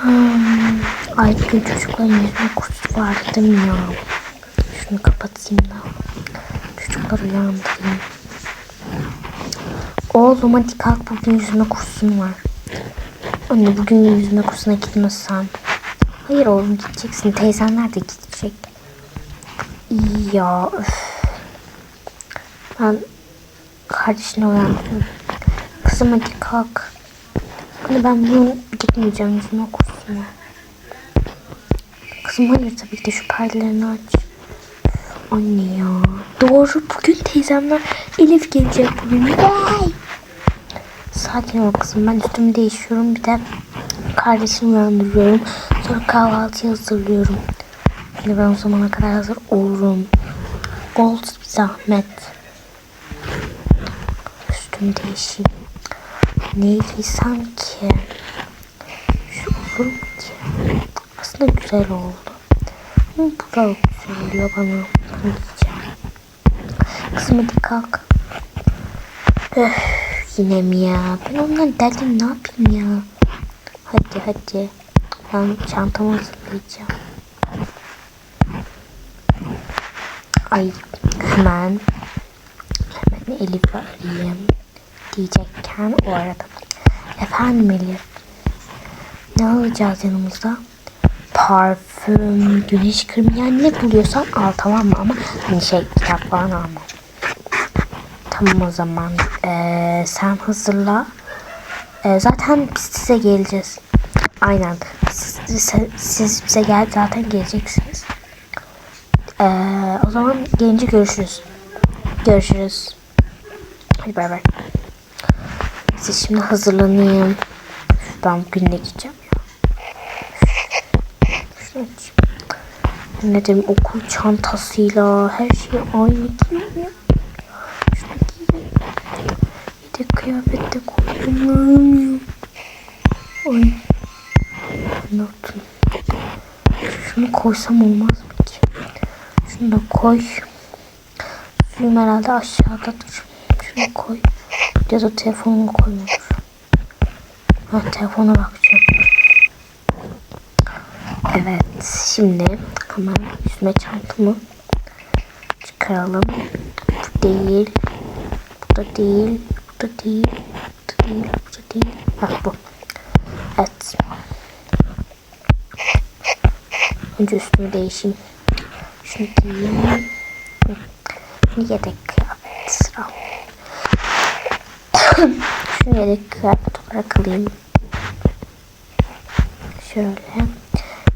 Hmm. Ay bugün çocukların yüzme kursu vardı değil mi ya? Şunu kapatayım da. Çocukları uyandırayım. Oğlum hadi kalk bugün yüzme kursun var. Anne bugün yüzme kursuna gitmezsem. Hayır oğlum gideceksin. Teyzenler de gidecek. Ya. Öf. Ben kardeşini uyandırıyorum. Kızım hadi kalk. Anne ben bugün gitmeyeceğim yüzme kursuna. Kızım hayır tabii ki de şu perdelerini aç. Anne ya. Doğru bugün teyzemler Elif gelecek bugün. Vay. Sakin ol kızım ben üstümü değişiyorum bir de kardeşimi uyandırıyorum. Sonra kahvaltı hazırlıyorum. Hani ben o zamana kadar hazır olurum. Gold bir zahmet. Üstümü değişeyim. Ne giysem mu ki? Aslında güzel oldu. Bu da güzel oluyor bana. Kızım hadi kalk. Öf, yine mi ya? Ben ondan derdim ne yapayım ya? Hadi hadi. Ben çantamı hazırlayacağım. Ay hemen hemen Elif'i arayayım diyecekken o arada. Efendim Elif. Ne alacağız yanımızda? Parfüm, güneş kremi yani ne buluyorsan al tamam mı? Ama hani şey kitap falan alma. Tamam o zaman. Ee, sen hazırla. Ee, zaten biz size geleceğiz. Aynen. Siz, siz, bize gel zaten geleceksiniz. Ee, o zaman gelince görüşürüz. Görüşürüz. Hadi bay bay. Siz şimdi hazırlanayım. Ben bugün ne gideceğim ya. Şunu açayım. Ne dedim okul çantasıyla her şey aynı değil mi? Şunu giyeyim. Bir de kıyafet de koydum. Ay. Ne yaptım? Şunu koysam olmaz mı ki? Şunu da koy. Suyum herhalde aşağıdadır. Şunu koy. Ya da telefonumu koymuş. Ha telefona bakacağım. Evet. Şimdi hemen yüzme çantamı çıkaralım. Bu değil. Bu da değil. Bu da değil. Bu da değil. Bu da değil. Bak bu. Evet. Önce üstümü değişeyim. Şunu giyeyim. Yedek kıyafet sıra. Şunu yedek kıyafet olarak alayım. Şöyle.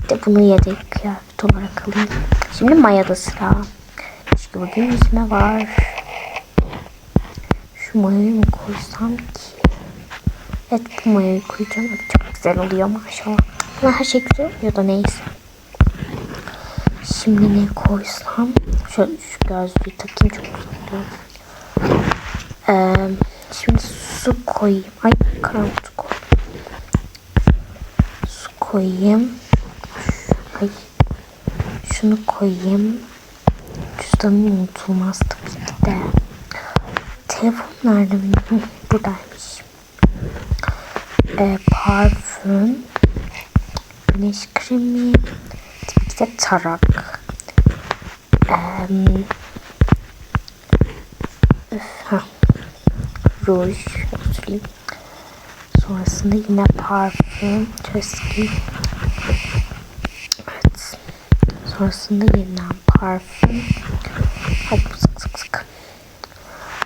De bunu yedek kıyafet olarak alayım. Şimdi mayada sıra. Çünkü bugün yüzme var. Şu mayayı mı koysam ki? Evet bu mayayı koyacağım. Çok güzel oluyor maşallah. Ama her şey güzel oluyor da neyse. Şimdi ne koysam? Şöyle şu gözlüğü takayım çok güzel. Ee, şimdi su koyayım. Ay karanlık su koy. Su koyayım. Ay şunu koyayım. Cüzdanım unutulmaz tabii de. Telefon nerede benim? Buradaymış. Ee, parfüm. Güneş kremi. Tabii de tarak. Ee. Ruj. Sonrasında yine parfüm. Evet. Sonrasında yeniden parfüm. Hop sık sık sık.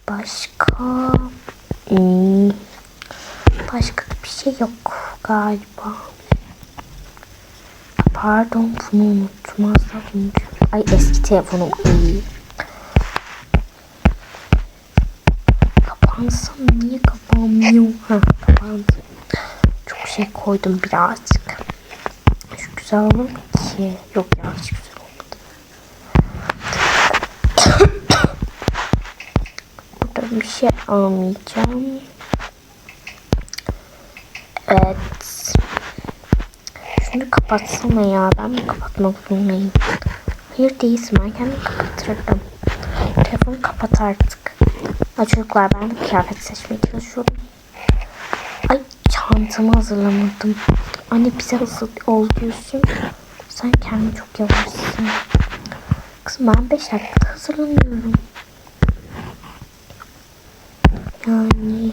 Başka hmm, başka bir şey yok galiba. Pardon bunu unuttum az. Ay eski telefonum iyi. Kapansam niye kapanmıyor? Ha kapandı. Çok şey koydum birazcık. Şu güzel olur ki? Yok ya hiç güzel olmadı. Burada bir şey almayacağım. Evet. Şunu kapatsana ya. Ben mi kapatmak zorundayım? Hayır değilsin. Ben kendim kapatırdım. Telefonu kapat artık. Ha, çocuklar ben kıyafet seçmeye çalışıyorum. Ay çantamı hazırlamadım. Anne bize hızlı ol diyorsun. Sen kendin çok yavaşsın. Kızım ben 5 dakikada hazırlanıyorum. Yani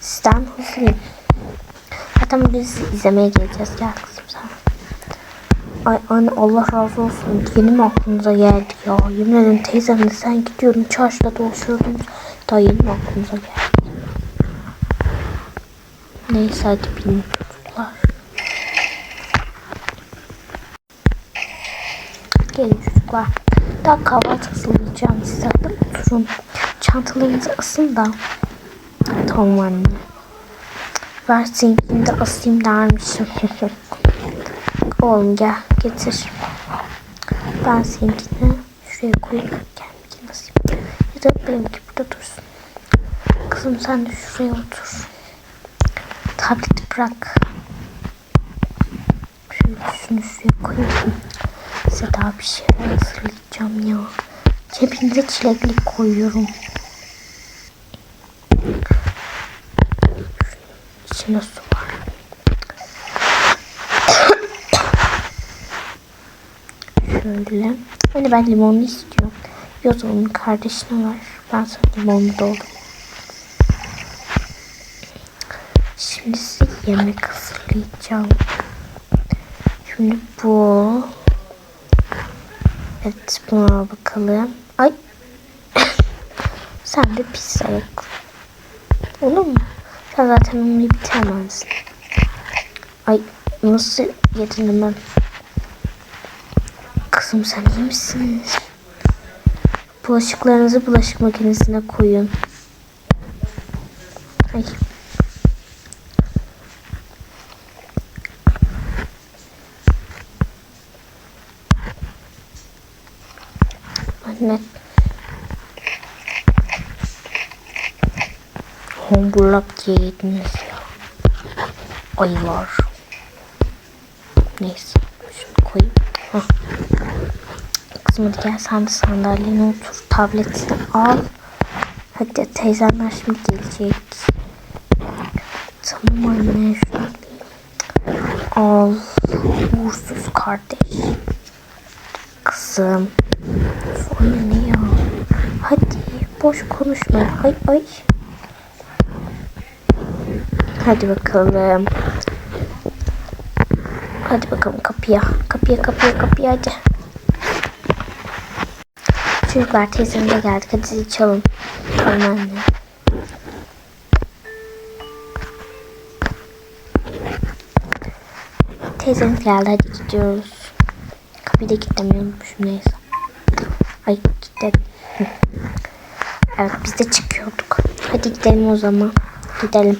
sizden hızlıyım. Zaten biz izlemeye geleceğiz. Gel kızım sen. Ay anne Allah razı olsun. Yeni mi aklınıza geldi ya? Yemin ederim teyzemle sen gidiyordun çarşıda dolaşıyordun. Daha yeni aklınıza geldi? Neyse hadi binin çocuklar. Gelin çocuklar. Daha kahvaltı hazırlayacağım size. Oturun. Çantalarınızı asın da. Tamam anne. Ver seninkini de asayım dermişim. Oğlum gel getir. Ben seninkini şuraya koyayım. Kendimkini asayım. Ya da benimki burada dursun. Kızım sen de şuraya otur. Tableti bırak. Şöyle şunu şuraya koyayım. Size daha bir şeyler hazırlayacağım ya. Cebinize çileklik koyuyorum. İçinde su var. Şöyle. Hani ben limonlu istiyorum. Yoz onun kardeşine var. Ben sana limonlu doldum. Şimdi size yemek hazırlayacağım. Şimdi bu. Evet buna al bakalım. Ay. Sen de pizza yok. Olur mu? Sen zaten onu bitiremezsin. Ay nasıl yedin hemen? Kızım sen iyi misin? Bulaşıklarınızı bulaşık makinesine koyun. Ay. Anne. Hamburlak diye yediniz ya. Ayılar. Neyse. Şunu koyayım. Kızım hadi gel sen de sandalyene otur. Tabletini al. Hadi teyzemler şimdi gelecek. Tamam anne şunu. Al. Uğursuz kardeş. Kızım. Sonra ne ya? Hadi boş konuşma. Ay ay. Hadi bakalım. Hadi bakalım kapıya. Kapıya kapıya kapıya hadi. Çocuklar teyzem de geldik. Hadi çalın. Tamam anne. Teyzemiz geldi. Hadi gidiyoruz. Kapıyı da kilitlemeyi unutmuşum neyse. Ay kilitledim. Evet biz de çıkıyorduk. Hadi gidelim o zaman. Gidelim.